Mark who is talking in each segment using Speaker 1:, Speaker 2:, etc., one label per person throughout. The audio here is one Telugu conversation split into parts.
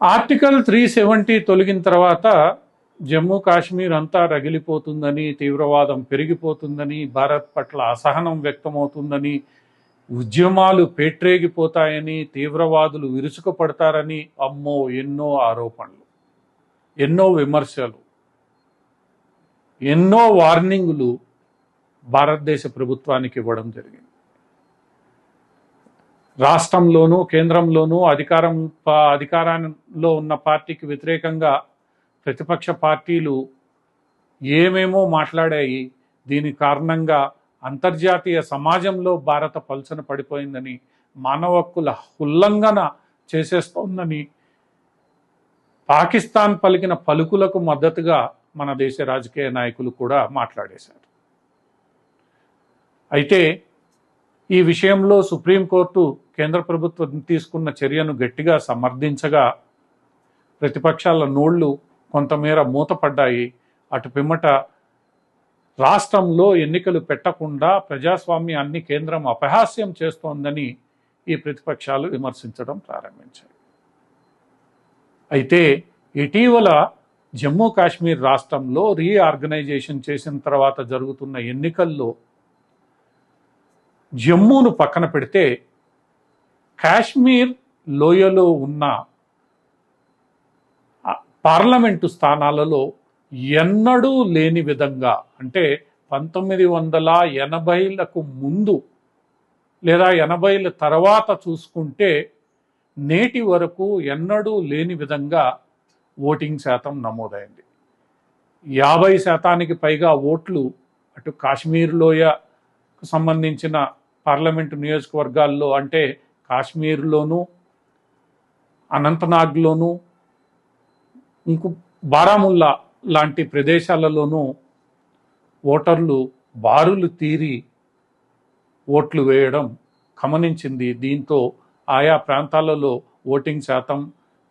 Speaker 1: ఆర్టికల్ త్రీ సెవెంటీ తొలగిన తర్వాత జమ్మూ కాశ్మీర్ అంతా రగిలిపోతుందని తీవ్రవాదం పెరిగిపోతుందని భారత్ పట్ల అసహనం వ్యక్తమవుతుందని ఉద్యమాలు పేట్రేగిపోతాయని తీవ్రవాదులు విరుచుకుపడతారని అమ్మో ఎన్నో ఆరోపణలు ఎన్నో విమర్శలు ఎన్నో వార్నింగులు భారతదేశ ప్రభుత్వానికి ఇవ్వడం జరిగింది. రాష్ట్రంలోనూ కేంద్రంలోనూ అధికారం ప- అధికారంలో ఉన్న పార్టీకి వ్యతిరేకంగా ప్రతిపక్ష పార్టీలు ఏమేమో మాట్లాడాయి దీని కారణంగా అంతర్జాతీయ సమాజంలో భారత పలుచన పడిపోయిందని మానవ హక్కుల ఉల్లంఘన చేసేస్తోందని పాకిస్తాన్ పలికిన పలుకులకు మద్దతుగా మన దేశ రాజకీయ నాయకులు కూడా మాట్లాడేశారు. అయితే ఈ విషయంలో సుప్రీంకోర్టు కేంద్ర ప్రభుత్వం తీసుకున్న చర్యను గట్టిగా సమర్థించగా ప్రతిపక్షాల నోళ్ళు కొంతమేర మూతపడ్డాయి. అటు పిమ్మట రాష్ట్రంలో ఎన్నికలు పెట్టకుండా ప్రజాస్వామ్యాన్ని కేంద్రం అపహాస్యం చేస్తోందని ఈ ప్రతిపక్షాలు విమర్శించడం ప్రారంభించాయి. అయితే ఇటీవల జమ్మూ కాశ్మీర్ రాష్ట్రంలో రీఆర్గనైజేషన్ చేసిన తర్వాత జరుగుతున్న ఎన్నికల్లో జమ్మూను పక్కన పెడితే కాశ్మీర్ లోయలో ఉన్న పార్లమెంటు స్థానాలలో ఎన్నడూ లేని విధంగా అంటే పంతొమ్మిది వందల ఎనభైలకు ముందు లేదా ఎనభైల తర్వాత చూసుకుంటే నేటి వరకు ఎన్నడూ లేని విధంగా ఓటింగ్ శాతం నమోదైంది. యాభై శాతానికి పైగా ఓట్లు అటు కాశ్మీర్ లోయకు సంబంధించిన పార్లమెంటు నియోజకవర్గాల్లో అంటే కాశ్మీర్లోను అనంతనాగ్లోను ఇంకో బారాముల్లా లాంటి ప్రదేశాలలోనూ ఓటర్లు బారులు తీరి ఓట్లు వేయడం గమనించింది దీంతో ఆయా ప్రాంతాలలో ఓటింగ్ శాతం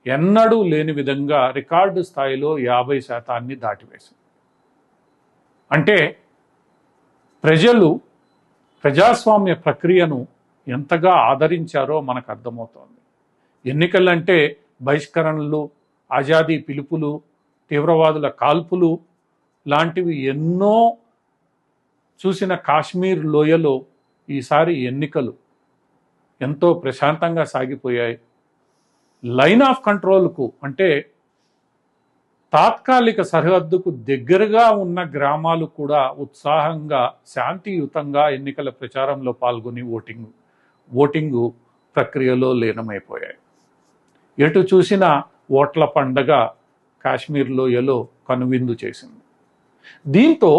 Speaker 1: ఎన్నడూ లేని విధంగా రికార్డు స్థాయిలో యాభై శాతాన్ని దాటివేసింది. అంటే ప్రజలు ప్రజాస్వామ్య ప్రక్రియను ఎంతగా ఆదరించారో మనకు అర్థమవుతోంది. ఎన్నికలంటే బహిష్కరణలు ఆజాదీ పిలుపులు తీవ్రవాదుల కాల్పులు లాంటివి ఎన్నో చూసిన కాశ్మీర్ లోయలో ఈసారి ఎన్నికలు ఎంతో ప్రశాంతంగా సాగిపోయాయి. లైన్ ఆఫ్ కంట్రోల్కు అంటే తాత్కాలిక సరిహద్దుకు దగ్గరగా ఉన్న గ్రామాలు కూడా ఉత్సాహంగా శాంతియుతంగా ఎన్నికల ప్రచారంలో పాల్గొని ఓటింగ్ ఓటింగు ప్రక్రియలో లీనమైపోయాయి. ఎటు చూసినా ఓట్ల పండగ కాశ్మీర్ లోయలో కనువిందు చేసింది. దీంతో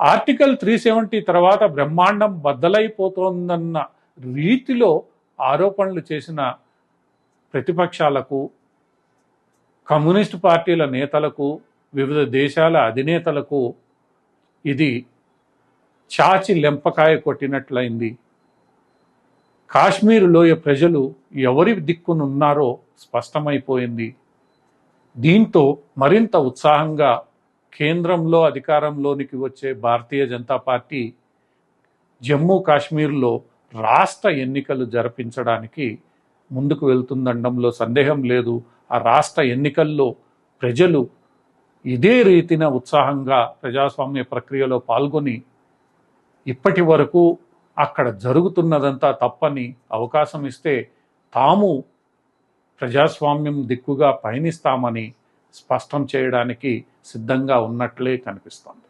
Speaker 1: ఆర్టికల్ త్రీ సెవెంటీ తర్వాత బ్రహ్మాండం బద్దలైపోతోందన్న రీతిలో ఆరోపణలు చేసిన ప్రతిపక్షాలకు కమ్యూనిస్టు పార్టీల నేతలకు వివిధ దేశాల అధినేతలకు ఇది చాచి లెంపకాయ కొట్టినట్లయింది. కాశ్మీర్ లోయ ప్రజలు ఎవరి దిక్కునున్నారో స్పష్టమైపోయింది. దీంతో మరింత ఉత్సాహంగా కేంద్రంలో అధికారంలోనికి వచ్చే భారతీయ జనతా పార్టీ జమ్మూ కాశ్మీర్లో రాష్ట్ర ఎన్నికలు జరిపించడానికి ముందుకు వెళ్తుందండంలో సందేహం లేదు. ఆ రాష్ట్ర ఎన్నికల్లో ప్రజలు ఇదే రీతిన ఉత్సాహంగా ప్రజాస్వామ్య ప్రక్రియలో పాల్గొని ఇప్పటి వరకు అక్కడ జరుగుతున్నదంతా తప్పని అవకాశం ఇస్తే తాము ప్రజాస్వామ్యం దిక్కుగా పయనిస్తామని స్పష్టం చేయడానికి సిద్ధంగా ఉన్నట్లే కనిపిస్తోంది.